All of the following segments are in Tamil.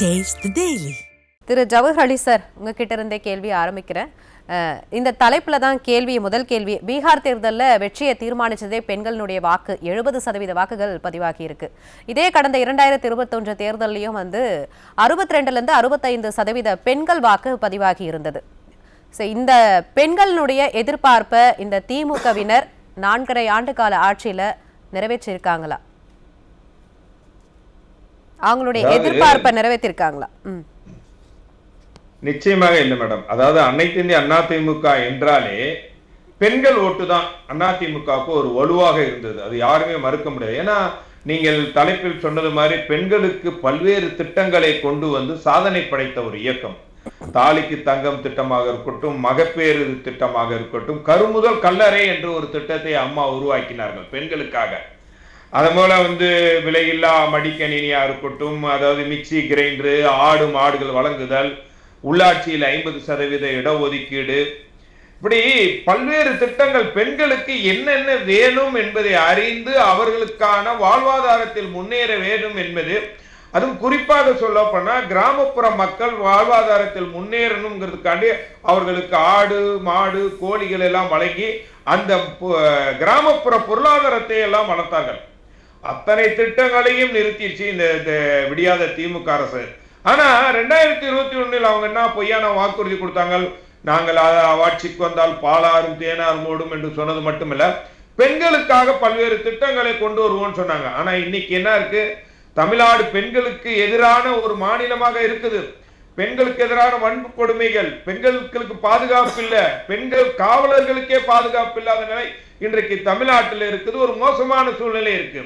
டேஸ்ட் டெய்லி திரு ஜவஹர் அலி சார் உங்ககிட்ட இருந்தே கேள்வி ஆரம்பிக்கிறேன். இந்த தலைப்புல தான் கேள்வி முதல் கேள்வி. பீகார் தேர்தலில் வெற்றியை தீர்மானிச்சதே பெண்களினுடைய வாக்கு. எழுபது சதவீத வாக்குகள் பதிவாகி இருக்கு. இதே கடந்த இரண்டாயிரத்தி இருபத்தொன்று தேர்தலையும் வந்து அறுபத்தி ரெண்டுலேருந்து அறுபத்தைந்து சதவீத பெண்கள் வாக்கு பதிவாகி இருந்தது. ஸோ இந்த பெண்களினுடைய எதிர்பார்ப்பை இந்த திமுகவினர் நான்கரை ஆண்டு கால ஆட்சியில் நிறைவேற்றியிருக்காங்களா அவங்களுடைய எதிர்பார்ப்பை நிறைவேற்றிருக்காங்களா? நிச்சயமாக இல்லை மேடம். அதாவது அனைத்து இந்திய அண்ணா திமுக என்றாலே பெண்கள் ஓட்டு தான் அண்ணா திமுகவுக்கு ஒரு வலுவாக இருந்தது. அது யாருமே மறுக்க முடியாது. ஏன்னா நீங்கள் தலைப்பில் சொன்னது மாதிரி பெண்களுக்கு பல்வேறு திட்டங்களை கொண்டு வந்து சாதனை படைத்த ஒரு இயக்கம். தாலிக்கு தங்கம் திட்டமாக இருக்கட்டும் மகப்பேறு திட்டமாக இருக்கட்டும் கருமுதல் கல்லறை என்ற ஒரு திட்டத்தை அம்மா உருவாக்கினார்கள் பெண்களுக்காக. அது போல வந்து விலையில்லா மடிக்கணினியா இருக்கட்டும் அதாவது மிக்சி கிரைண்டரு ஆடு மாடுகள் வழங்குதல் உள்ளாட்சியில் ஐம்பது சதவீத இடஒதுக்கீடு. இப்படி பல்வேறு திட்டங்கள் பெண்களுக்கு என்னென்ன வேணும் என்பதை அறிந்து அவர்களுக்கான வாழ்வாதாரத்தில் முன்னேற வேண்டும் என்பது அதுவும் குறிப்பாக சொல்ல கிராமப்புற மக்கள் வாழ்வாதாரத்தில் முன்னேறணுங்கிறதுக்காண்டி அவர்களுக்கு ஆடு மாடு கோழிகள் எல்லாம் வழங்கி அந்த கிராமப்புற பொருளாதாரத்தை எல்லாம் வளர்த்தார்கள். அத்தனை திட்டங்களையும் நிறுத்திடுச்சு இந்த விடியாத திமுக அரசு. ஆனா ரெண்டாயிரத்தி இருபத்தி ஒண்ணில் அவங்க என்ன பொய்யான வாக்குறுதி கொடுத்தாங்க நாங்கள் ஆ- ஆட்சிக்கு வந்தால் பாலாறும் தேனாறு மூடும் என்று சொன்னது மட்டுமல்ல பெண்களுக்காக பல்வேறு திட்டங்களை கொண்டு வருவோம்னு சொன்னாங்க. ஆனா இன்னைக்கு என்ன இருக்கு? தமிழ்நாடு பெண்களுக்கு எதிரான ஒரு மாநிலமாக இருக்குது. பெண்களுக்கு எதிரான வன்பு கொடுமைகள் பெண்களுக்கு பாதுகாப்பு இல்லை பெண்கள் காவலர்களுக்கே பாதுகாப்பு இல்லாத நிலை இன்றைக்கு தமிழ்நாட்டில் இருக்குது. ஒரு மோசமான சூழ்நிலை இருக்கு.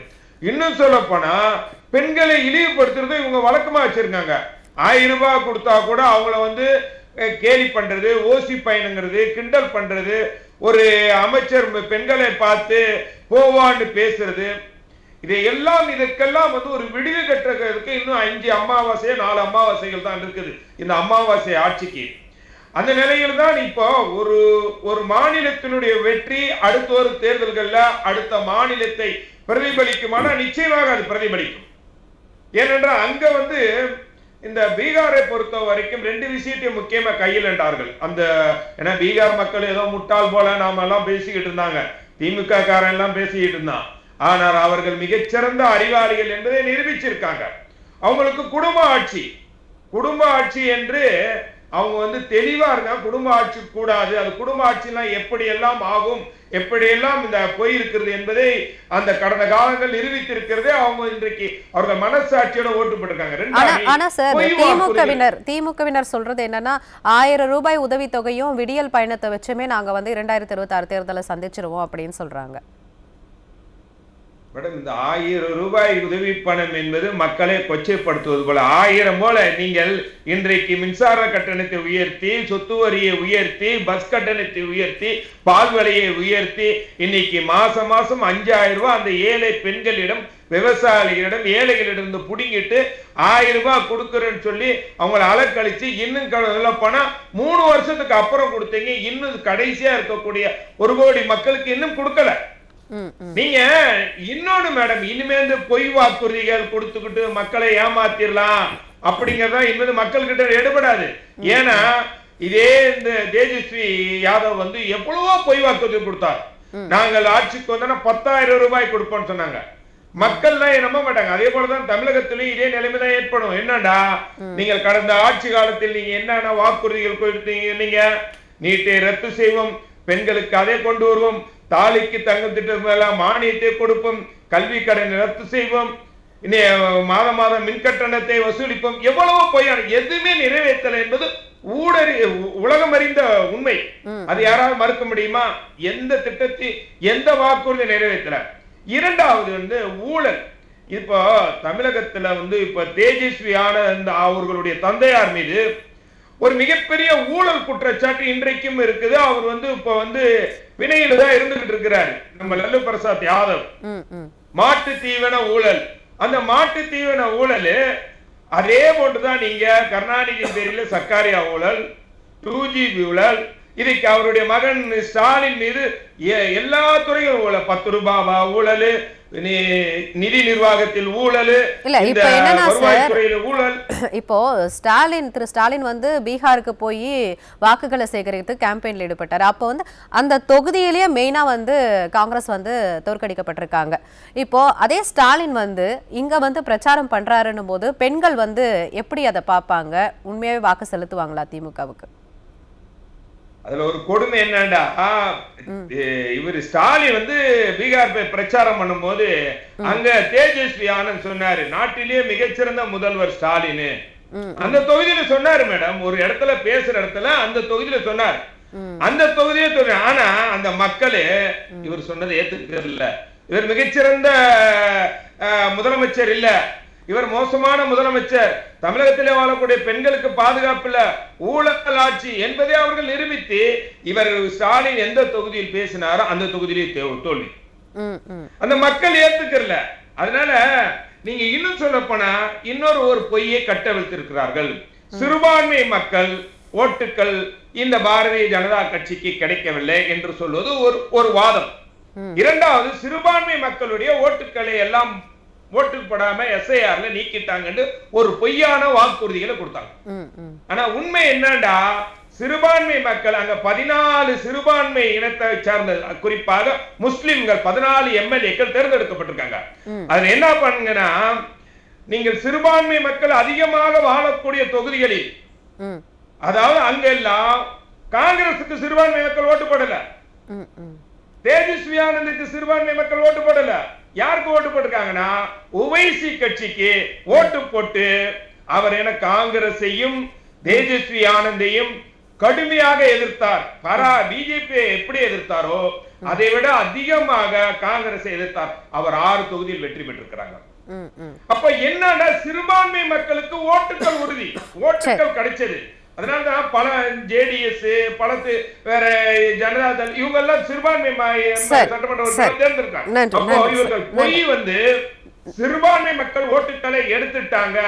இன்னும் சொல்ல போனா பெண்களை இழிவுபடுத்துறது இவங்க வழக்கமா வச்சிருக்காங்க. ஆயிரம் ரூபாய் கொடுத்தா கூட அவங்கள வந்து கேலி பண்றது ஓசி பயணங்கிறது கிண்டல் பண்றது ஒரு அமைச்சர் பெண்களை பார்த்து போவான்னு பேசுறது இதையெல்லாம் இதற்கெல்லாம் வந்து ஒரு விடிவு கட்டுறதுக்கு இன்னும் அஞ்சு அமாவாசையோ நாலு அமாவாசைகள் தான் இருக்குது. இந்த அமாவாசை ஆட்சிக்கு. அந்த நிலையில் தான் இப்போ ஒரு ஒரு மாநிலத்தினுடைய வெற்றி அடுத்த ஒரு தேர்தல்கள்ல அடுத்த மாநிலத்தை பிரதிபலிக்குமானா நிச்சயமாக அது பிரதிபலிக்கும். ஏனென்றால் அங்க வந்து இந்த பீகாரை பொறுத்த வரைக்கும் ரெண்டு விஷயத்தையும் முக்கியமா கையில் என்றார்கள் அந்த ஏன்னா பீகார் மக்கள் ஏதோ முட்டாள் போல நாம எல்லாம் பேசிக்கிட்டு இருந்தாங்க. திமுக காரன் எல்லாம் பேசிக்கிட்டு இருந்தான். ஆனால் அவர்கள் மிகச்சிறந்த அறிவாளிகள் என்பதை நிரூபிச்சிருக்காங்க. அவங்களுக்கு குடும்ப ஆட்சி. குடும்ப ஆட்சி என்று அவங்க வந்து தெளிவா இருக்காங்க குடும்ப ஆட்சி கூடாது. அது குடும்ப ஆட்சிலாம் எப்படி எல்லாம் ஆகும்? எப்படி எல்லாம் இந்த போயிருக்கிறது என்பதை அந்த கடந்த காலங்கள் நிரூபித்திருக்கிறதே அவங்க இன்றைக்கு அவர்கள் மனசாட்சியோட ஓட்டு போட்டிருக்காங்க. ஆனா சார். திமுகவினர் திமுகவினர் சொல்றது என்னன்னா ஆயிரம் ரூபாய் உதவித்தொகையும் விடியல் பயணத்தை வச்சுமே நாங்க வந்து இரண்டாயிரத்தி இருபத்தி ஆறு தேர்தலை சந்திச்சிருவோம் அப்படின்னு சொல்றாங்க. மேடம் இந்த ஆயிரம் ரூபாய் உதவி பணம் என்பது மக்களை கொச்சைப்படுத்துவது போல. ஆயிரம் போல நீங்கள் இன்றைக்கு மின்சார கட்டணத்தை உயர்த்தி சொத்து வரியை உயர்த்தி பஸ் கட்டணத்தை உயர்த்தி பால் விலையை உயர்த்தி இன்னைக்கு மாசம் மாசம் அஞ்சாயிரம் ரூபாய் அந்த ஏழை பெண்களிடம் விவசாயிகளிடம் ஏழைகளிடம் புடுங்கிட்டு ஆயிரம் ரூபாய் கொடுக்குறேன்னு சொல்லி அவங்களை அலக்கழிச்சு இன்னும் பணம் மூணு வருஷத்துக்கு அப்புறம் கொடுத்தீங்க. இன்னும் கடைசியா இருக்கக்கூடிய ஒரு கோடி மக்களுக்கு இன்னும் கொடுக்கல. நீங்க இன்னொன்னு மேடம் இனிமே இந்த பொய் வாக்குறுதிகள் கொடுத்துக்கிட்டு மக்களை ஏமாத்திரலாம் அப்படிங்கறதா இனிமே மக்கள்கிட்ட எடுபடாது. ஏன்னா இதே இந்த தேஜஸ்வி யாதவ் வந்து எவ்வளவோ பொய் வாக்குறுதி கொடுத்தார். நாங்கள் ஆட்சிக்கு வந்தோன்னா பத்தாயிரம் ரூபாய் கொடுப்போம்னு சொன்னாங்க. மக்கள் தான் நம்ப மாட்டாங்க. அதே போலதான் தமிழகத்திலும் இதே நிலைமை தான் ஏற்படும். என்னடா நீங்கள் கடந்த ஆட்சி காலத்தில் நீங்க என்னென்ன வாக்குறுதிகள் கொடுத்தீங்க? நீங்க நீட்டை ரத்து செய்வோம் பெண்களுக்கு அதை கொண்டு வருவோம். தாலிக்கு தங்கம் திட்டம் மேல மானியத்தை கொடுப்போம் கல்வி கடனை ரத்து செய்வோம் இனி மாதம் மாதம் மின் கட்டணத்தை வசூலிப்போம். எவ்வளவோ பொய்யான எதுவுமே நிறைவேற்றல என்பது ஊடறி உலகம் அறிந்த உண்மை. அது யாராவது மறுக்க முடியுமா? எந்த திட்டத்தை எந்த வாக்குறுதி நிறைவேற்றல? இரண்டாவது வந்து ஊழல். இப்போ தமிழகத்துல வந்து இப்ப தேஜஸ்வியான இந்த அவர்களுடைய தந்தையார் மீது ஒரு மிகப்பெரிய ஊழல் குற்றச்சாட்டு இன்றைக்கும் இருக்குது. அவர் வந்து இப்ப வந்து பிணையில தான் இருந்துகிட்டு இருக்கிறாரு. நம்ம லல்லு பிரசாத் யாதவ். மாட்டு தீவன ஊழல். அந்த மாட்டு தீவன ஊழல் அதே போட்டுதான் நீங்க கருணாநிதி பேரில் சர்க்காரியா ஊழல் டூ ஜிபி ஊழல் இதுக்கு அவருடைய மகன் ஸ்டாலின் மீது எல்லா துறையும் பத்து ரூபாவா ஊழல் நிதி நிர்வாகத்தில் ஊழல் இல்ல, இப்ப என்னன்னா சார், இப்போ ஸ்டாலின் திரு ஸ்டாலின் வந்து பீகாருக்கு போய் வாக்குகளை சேகரித்து கேம்பெயின்ல ஈடுபட்டார். அப்போ வந்து அந்த தொகுதியிலேயே மெயினா வந்து காங்கிரஸ் வந்து தோற்கடிக்கப்பட்டிருக்காங்க. இப்போ அதே ஸ்டாலின் வந்து இங்க வந்து பிரச்சாரம் பண்றாருன்னும் போது பெண்கள் வந்து எப்படி அதை பார்ப்பாங்க? உண்மையாவே வாக்கு செலுத்துவாங்களா திமுகவுக்கு? அதுல ஒரு கொடுமை என்னடா இவர் ஸ்டாலின் வந்து பீகார் போய் பிரச்சாரம் பண்ணும்போது அங்க தேஜஸ்வி ஆனந்த் சொன்னாரு நாட்டிலேயே மிகச்சிறந்த முதல்வர் ஸ்டாலின். அந்த தொகுதியில சொன்னாரு மேடம் ஒரு இடத்துல பேசுற இடத்துல அந்த தொகுதியில சொன்னார். அந்த தொகுதியே சொன்ன ஆனா அந்த மக்களே இவர் சொன்னதை ஏத்துக்கல இவர் மிகச்சிறந்த முதலமைச்சர் இல்ல. இவர் மோசமான முதலமைச்சர். தமிழகத்திலே வாழக்கூடிய பெண்களுக்கு பாதுகாப்பு இல்ல ஊழல் ஆட்சி என்பதை அவர்கள் நிரூபித்து இவர் ஸ்டாலின் எந்த தொகுதியில் பேசினாரோ அந்த தொகுதியிலே தோல்வி. அந்த மக்கள் ஏத்துக்கறல. அதனால நீங்க இன்னும் சொல்ல போனா இன்னொரு ஒரு பொய்யை கட்டவிழ்த்திருக்கிறார்கள். சிறுபான்மை மக்கள் ஓட்டுக்கள் இந்த பாரதிய ஜனதா கட்சிக்கு கிடைக்கவில்லை என்று சொல்வது ஒரு ஒரு வாதம். இரண்டாவது சிறுபான்மை மக்களுடைய ஓட்டுக்களை எல்லாம் ஓட்டு போடாம எஸ்ஐஆர்ல நீக்கிட்டாங்கன்னு ஒரு பொய்யான வாக்குறுதிகளை கொடுத்தாங்க. ஆனா உண்மை என்னடா சிறுபான்மை மக்கள் அங்க பதினாலு சிறுபான்மை இனத்தை சார்ந்த குறிப்பாக முஸ்லிம்கள் பதினாலு எம்எல்ஏக்கள் தேர்ந்தெடுக்கப்பட்டிருக்காங்க. அதுல என்ன பண்ணுங்கன்னா நீங்கள் சிறுபான்மை மக்கள் அதிகமாக வாழக்கூடிய தொகுதிகளில் அதாவது அங்கெல்லாம் காங்கிரசுக்கு சிறுபான்மை மக்கள் ஓட்டு போடல. தேஜஸ்வி ஆனந்துக்கு சிறுபான்மை மக்கள் ஓட்டு போடல யாருக்கு ஓட்டு போட்டிருக்காங்கன்னா உவைசி கட்சிக்கு ஓட்டு போட்டு அவர் என காங்கிரஸையும் தேஜஸ்வி ஆனந்தையும் கடுமையாக எதிர்த்தார். பரா பிஜேபி எப்படி எதிர்த்தாரோ அதை விட அதிகமாக காங்கிரஸை எதிர்த்தார். அவர் ஆறு தொகுதியில் வெற்றி பெற்றிருக்கிறாங்க. அப்ப என்னன்னா சிறுபான்மை மக்களுக்கு ஓட்டுகள் உறுதி. ஓட்டுகள் கிடைச்சது. அதனாலதான் பல ஜேடிஎஸ் பலத்து வேற ஜனதா தள் இவங்க எல்லாம் சிறுபான்மை சட்டமன்ற தேர்ந்தெடுக்காங்க அப்போ இவர்கள். பொய் வந்து சிறுபான்மை மக்கள் ஓட்டுக்களை எடுத்துட்டாங்க.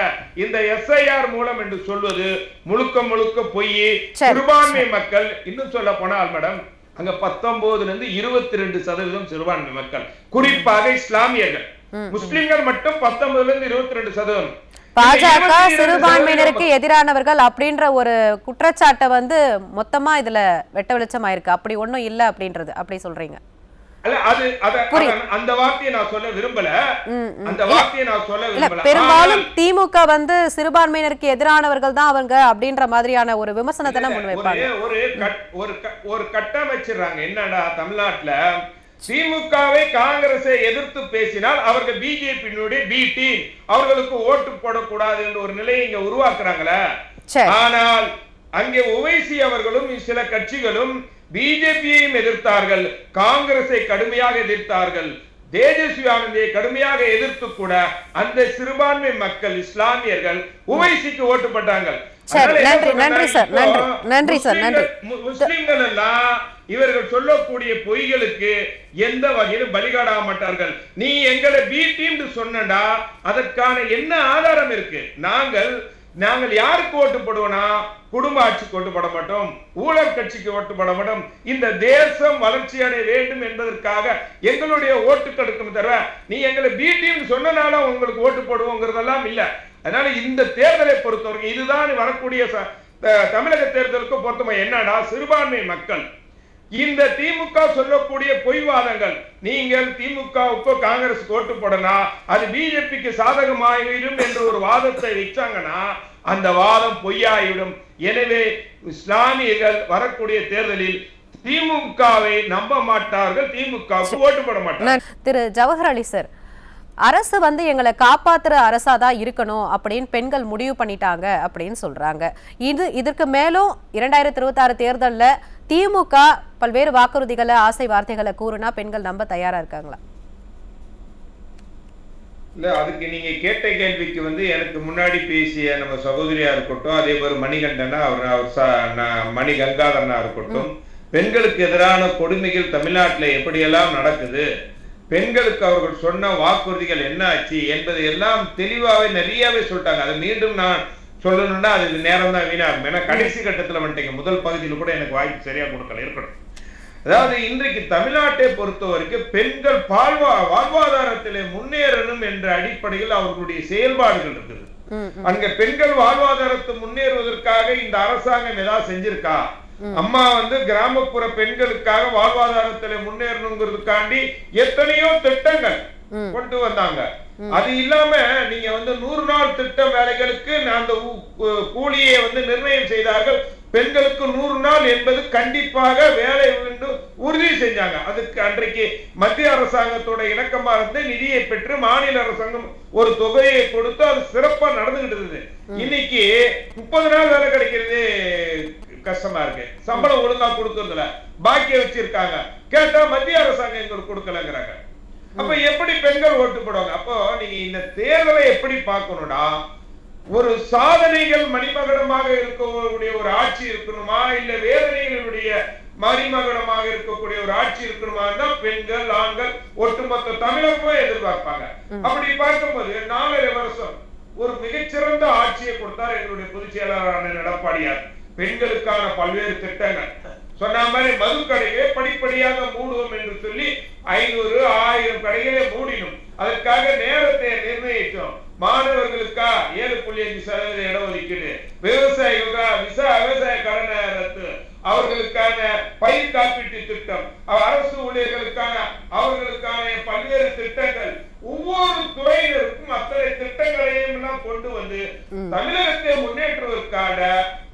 இந்த எஸ்ஐஆர் மூலம் என்று சொல்வது முழுக்க முழுக்க பொய். சிறுபான்மை மக்கள் இன்னும் சொல்ல போனால் மேடம் அங்க பத்தொன்பதுல இருந்து இருபத்தி ரெண்டு சதவீதம் சிறுபான்மை மக்கள். குறிப்பாக இஸ்லாமியர்கள். முஸ்லிம்கள் மட்டும் பத்தொன்பதுல இருந்து இருபத்தி ரெண்டு சதவீதம். பாஜக இந்த 22 சிறுபான்மையினருக்கு எதிரானவர்கள் அப்படின்ற ஒரு குற்றச்சாட்டை வந்து மொத்தமா இதுல வெட்ட வெளிச்சமாயிருக்கு அப்படி ஒண்ணும் இல்ல அப்படின்றது. அப்படி சொல்றீங்க. அல்ல அது அத புரியுது. அத- அந்த வார்த்தையை நான் சொல்ல விரும்பல. ம், ம். அந்த வார்த்தையை நான் சொல்ல இல்ல விரும்பல. பெரும்பாலும் திமுக வந்து சிறுபான்மையினருக்கு எதிரானவர்கள் தான் அவங்க அப்படின்ற மாதிரியான ஒரு விமர்சனத்தை முன்வைப்பாங்க. ஒரு ஒரு கட்டமைச்சிடுறாங்க. என்னடா தமிழ்நாட்டுல திமுகவை காங்கிரஸை எதிர்த்து பேசினால் அவர்கள் பிஜேபியினுடைய பி டீம் அவர்களுக்கு ஓட்டு போடக்கூடாது என்ற ஒரு நிலையை இங்க உருவாக்குறாங்களே. ஆனால் அங்கே உவைசி அவர்களும் சில கட்சிகளும் பிஜேபியையும் எதிர்த்தார்கள். காங்கிரஸை கடுமையாக எதிர்த்தார்கள். தேஜஸ்வி ஆனந்தியை கடுமையாக எதிர்த்து கூட அந்த சிறுபான்மை மக்கள் இஸ்லாமியர்கள் உவைசிக்கு ஓட்டு போட்டாங்க சரி, நன்றி, நன்றி சார், நன்றி, நன்றி சார், நன்றி. முஸ்லிம்கள் எல்லாம் இவர்கள் சொல்லக்கூடிய பொய்களுக்கு எந்த வகையிலும் பலிகாடாக மாட்டார்கள் நீ எங்களை பி டீம் சொன்னடா அதற்கான என்ன ஆதாரம் இருக்கு? நாங்கள் நாங்கள் யாருக்கு ஓட்டு போடுவோம்னா குடும்ப ஆட்சிக்கு ஓட்டு போட மாட்டோம் ஊழல் கட்சிக்கு ஓட்டு போட மாட்டோம். இந்த தேசம் வளர்ச்சி அடைய வேண்டும் என்பதற்காக எங்களுடைய ஓட்டுக்களுக்கும் தவிர நீ எங்களை பி டீம் சொன்னனால உங்களுக்கு ஓட்டு போடுவோங்கிறதெல்லாம் இல்ல. அதனால இந்த தேர்தலை பொறுத்தவரைக்கும் இதுதான் வரக்கூடிய தமிழக தேர்தலுக்கு பொறுத்தவரை என்னடா சிறுபான்மை மக்கள். இந்த திமுக சொல்லக்கூடிய பொய்வாதங்கள் நீங்கள் திமுகவுக்கு காங்கிரஸ் ஓட்டு போடனா அது பிஜேபிக்கு சாதகமாகிடும் என்ற ஒரு வாதத்தை வச்சாங்கன்னா அந்த வாதம் பொய்யாயிடும் எனவே இஸ்லாமியர்கள் வரக்கூடிய தேர்தலில் திமுகவை நம்ப மாட்டார்கள் திமுக ஓட்டு போட மாட்டார்கள். திரு ஜவஹர் அலி சார் அரசு வந்து எங்களை காப்பாத்துற அரசா தான் இருக்கணும் அப்படின்னு பெண்கள் முடிவு பண்ணிட்டாங்க அப்படின்னு சொல்றாங்க. இது இதற்கு மேலும் இரண்டாயிரத்தி இருபத்தாறு தேர்தல்ல திமுக பல்வேறு வாக்குறுதிகளை ஆசை வார்த்தைகளை கூறுனா பெண்கள் நம்ப தயாரா இருக்காங்களா? இல்ல அதுக்கு நீங்க கேட்ட கேள்விக்கு வந்து எனக்கு முன்னாடி பேசிய நம்ம சகோதரியா இருக்கட்டும் அதே மாதிரி மணிகண்டனா அவர் மணி கங்காதரனா இருக்கட்டும் பெண்களுக்கு எதிரான கொடுமைகள் தமிழ்நாட்டுல எப்படியெல்லாம் நடக்குது பெண்களுக்கு அவர்கள் சொன்ன வாக்குறுதிகள் என்ன ஆச்சு என்பதை எல்லாம் தெளிவாகவே நிறையவே சொல்லிட்டாங்க. அதை மீண்டும் நான் சொல்லணும்னா அது நேரம் தான் வீணாகும். ஏன்னா கடைசி கட்டத்துல வந்துட்டீங்க. முதல் பகுதியில் கூட எனக்கு வாய்ப்பு சரியா கொடுக்கல. இருக்கணும் அதாவது இன்றைக்கு தமிழ்நாட்டை பொறுத்த வரைக்கும் பெண்கள் பால்வா வாழ்வாதாரத்திலே முன்னேறணும் என்ற அடிப்படையில் அவர்களுடைய செயல்பாடுகள் இருக்குது. அங்க பெண்கள் வாழ்வாதாரத்தை முன்னேறுவதற்காக இந்த அரசாங்கம் ஏதாவது செஞ்சிருக்கா? அம்மா வந்து கிராமப்புற பெண்களுக்காக வாழ்வாதாரத்துல முன்னேறணுங்கிறதுக்காண்டி எத்தனையோ திட்டங்கள். கொண்டு வந்தாங்க. அது இல்லாம நீங்க வந்து நூறு நாள் திட்ட வேலைகளுக்கு அந்த கூலியை வந்து நிர்ணயம் செய்தார்கள். பெண்களுக்கு நூறு நாள் என்பது கண்டிப்பாக வேலை என்று உறுதி செஞ்சாங்க. அதுக்கு அன்றைக்கு மத்திய அரசாங்கத்தோட இணக்கமா இருந்து நிதியை பெற்று மாநில அரசாங்கம் ஒரு தொகையை கொடுத்து அது சிறப்பா நடந்துகிட்டு இருந்தது. இன்னைக்கு முப்பது நாள் வேலை கிடைக்கிறது. கஷ்டமா இருக்கு. சம்பளம் ஒழுங்கா கொடுக்கறதுல பாக்கிய வச்சிருக்காங்க. கேட்டா மத்திய அரசாங்கம் எங்களுக்கு கொடுக்கலங்கிறாங்க. அப்ப எப்படி பெண்கள் ஓட்டு போடுவாங்க அப்போ நீங்க இந்த தேர்தலை எப்படி பார்க்கணும்னா ஒரு சாதனைகள் மணிமகடமாக இருக்கக்கூடிய ஒரு ஆட்சி இருக்கணுமா? இல்ல வேதனைகளுடைய மணிமகடமாக இருக்கக்கூடிய ஒரு ஆட்சி இருக்கணுமா? தான் பெண்கள் ஆண்கள் ஒட்டுமொத்த தமிழகமும் எதிர்பார்ப்பாங்க. அப்படி பார்க்கும்போது நாலரை வருஷம் ஒரு மிகச்சிறந்த ஆட்சியை கொடுத்தார் எங்களுடைய பொதுச் செயலாளரான எடப்பாடியார். பெண்களுக்கான பல்வேறு திட்டங்கள். சொன்ன மாதிரி மது கடைகளை படிப்படியாக மூடுவோம் என்று சொல்லி ஐநூறு ஆயிரம் கடைகளை மூடினோம். அதற்காக நேரத்தை நிர்ணயித்தோம். மாணவர்களுக்கா? ஏழு புள்ளி அஞ்சு சதவீத இடஒதுக்கீடு விவசாயிகளுக்கா? விசா விவசாய கடனை ரத்து அவர்களுக்கான பயிர் காப்பீட்டு திட்டம். அரசு ஊழியர்களுக்கான அவர்களுக்கான பல்வேறு திட்டங்கள். ஒவ்வொரு துறையினருக்கும் அத்தனை திட்டங்களையும் எல்லாம் கொண்டு வந்து தமிழகத்தை முன்னேற்றுவதற்கான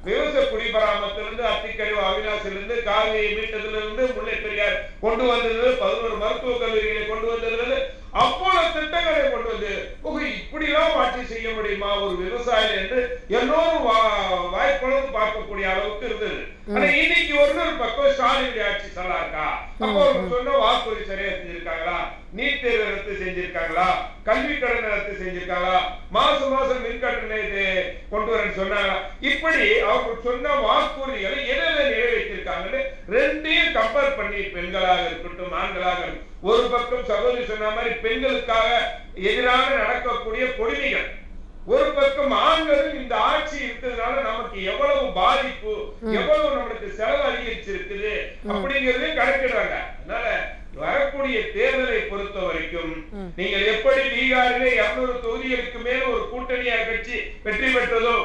விவசாய குடிபராமத்திலிருந்து அத்திக்கழிவு அவிநாசிலிருந்து காவிரியை மீட்டதிலிருந்து முல்லை பெரியார் கொண்டு வந்தது பதினோரு மருத்துவக் கல்லூரிகளை கொண்டு வந்ததிலிருந்து அவ்வளவு திட்டங்களை கொண்டு வந்து ஓ, இப்படிலாம் ஆட்சி செய்ய முடியுமா ஒரு விவசாயி என்று எல்லோரும் வா- வாய்ப்புகளும் பார்க்கக்கூடிய அளவுக்கு இருந்தது ஆனா இன்னைக்கு ஒரு ஒரு பக்கம் ஸ்டாலினுடைய ஆட்சி நல்லா இருக்கா அப்போ அவங்க சொன்ன வாக்குறுதி சரியா செஞ்சிருக்காங்களா நீட் தேர்வு ரத்து செஞ்சிருக்காங்களா? கல்வி கடன் ரத்து செஞ்சிருக்காங்களா? மாசம் மாசம் மின் கட்டணத்தை கொண்டு வரேன்னு சொன்னாங்களா? இப்படி அவங்க சொன்ன வாக்குறுதிகளை எதில் நிறைவேற்றிருக்காங்கன்னு ரெண்டையும் கம்பேர் பண்ணி பெண்களாக இருக்கட்டும் ஆண்களாக ஒரு பக்கம் சகோதரி சொன்ன மாதிரி பெண்களுக்காக எதிராக நடக்கக்கூடிய கொடுமைகள். ஒரு பக்கம் ஆண்களும் இந்த ஆட்சி இருக்கிறதுனால நமக்கு எவ்வளவு பாதிப்பு எவ்வளவு நம்மளுக்கு செலவு அதிகரிச்சிருக்குது அப்படிங்கறதே கணக்கிடுறாங்க. வரக்கூடிய தேர்தலை பொறுத்த வரைக்கும் நீங்கள் எப்படி பீகாரிலே இருநூறு தொகுதிகளுக்கு மேல் ஒரு கூட்டணியா கட்சி வெற்றி பெற்றதோ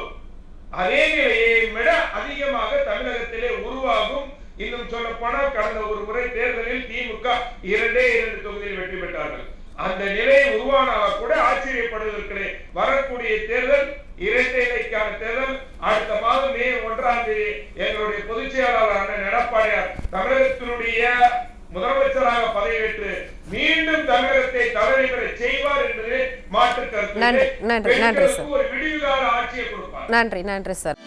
அதே நிலையை விட அதிகமாக தமிழகத்திலே உருவாகும். இன்னும் சொல்ல போனால் கடந்த ஒரு முறை தேர்தலில் திமுக இரண்டே இரண்டு தொகுதியில் வெற்றி பெற்றார்கள். அந்த நிலை உருவானாலும் கூட ஆச்சரியப்படுவதற்கு வரக்கூடிய தேர்தல் இரட்டை இலைக்கான தேர்தல் அடுத்த மாதம் மே ஒன்றாம் தேதி எங்களுடைய பொதுச் செயலாளர் அண்ணன் எடப்பாடியார் தமிழகத்தினுடைய முதலமைச்சராக பதவியேற்று மீண்டும் தமிழகத்தை தலைவர் செய்வார் என்பதிலே மாற்று கருத்து. நன்றி, நன்றி, சார். ஒரு விடிவுகால ஆட்சியை கொடுப்பார். நன்றி நன்றி சார்.